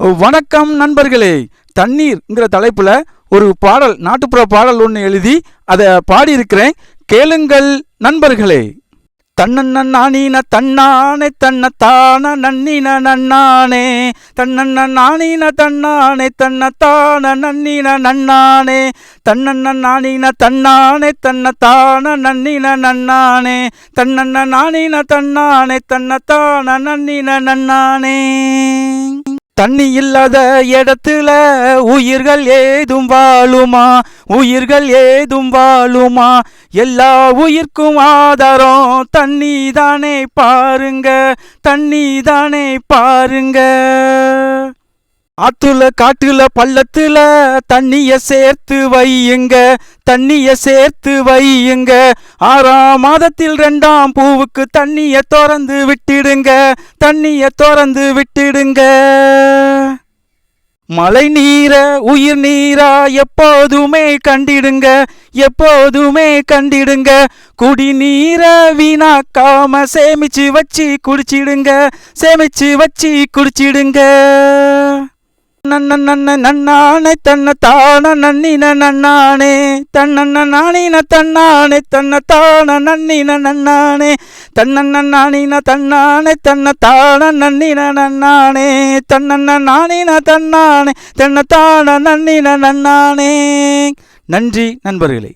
வணக்கம் நண்பர்களே. தண்ணீர்ங்கிற தலைப்பில் ஒரு பாடல் நாட்டுப்புற பாடல் ஒன்று எழுதி அதை பாடியிருக்கிறேன். கேளுங்கள் நண்பர்களே. தன்னண்ண நானீன தன்னானே தன்னத்தான நன்னின நன்னானே. தன்னண்ண நானீன தன்னானே தன்னத்தான நன்னின நன்னானே. தன்னண்ண நானீன தன்னானே தன்னத்தான நன்னின நன்னானே. தன்னண்ண நானீன தன்னானே தன்னத்தான நன்னின நன்னானே. தண்ணி இல்லாத இடத்துல உயிர்கள் ஏதும் வாழுமா? உயிர்கள் ஏதும் வாழுமா? எல்லா உயிர்க்கும் ஆதாரம் தண்ணி தானே பாருங்க தண்ணி தானே பாருங்க. ஆத்துல காட்டுல பள்ளத்துல தண்ணிய சேர்த்து வையுங்க தண்ணிய சேர்த்து வையுங்க. ஆறாம் மாதத்தில் ரெண்டாம் பூவுக்கு தண்ணிய திறந்து விட்டிடுங்க தண்ணிய திறந்து விட்டிடுங்க. மழை நீர உயிர் நீரா எப்போதுமே கண்டிடுங்க எப்போதுமே கண்டிடுங்க. குடிநீர வீணாக்காம சேமிச்சு வச்சு குடிச்சிடுங்க சேமிச்சு வச்சு குடிச்சிடுங்க. நன்ன நன்ன நன்னானே தன்ன தான நன்னின நன்னானே. தன்னன்ன நானின தன்னானே தன்ன தான நன்னின நன்னானே. தன்னன்ன நானின தன்னானே தன்ன தான நன்னின நன்னானே. தன்னன்ன நானின தன்னானே தன்ன தான நன்னின நன்னானே. நன்றி நண்பர்களே.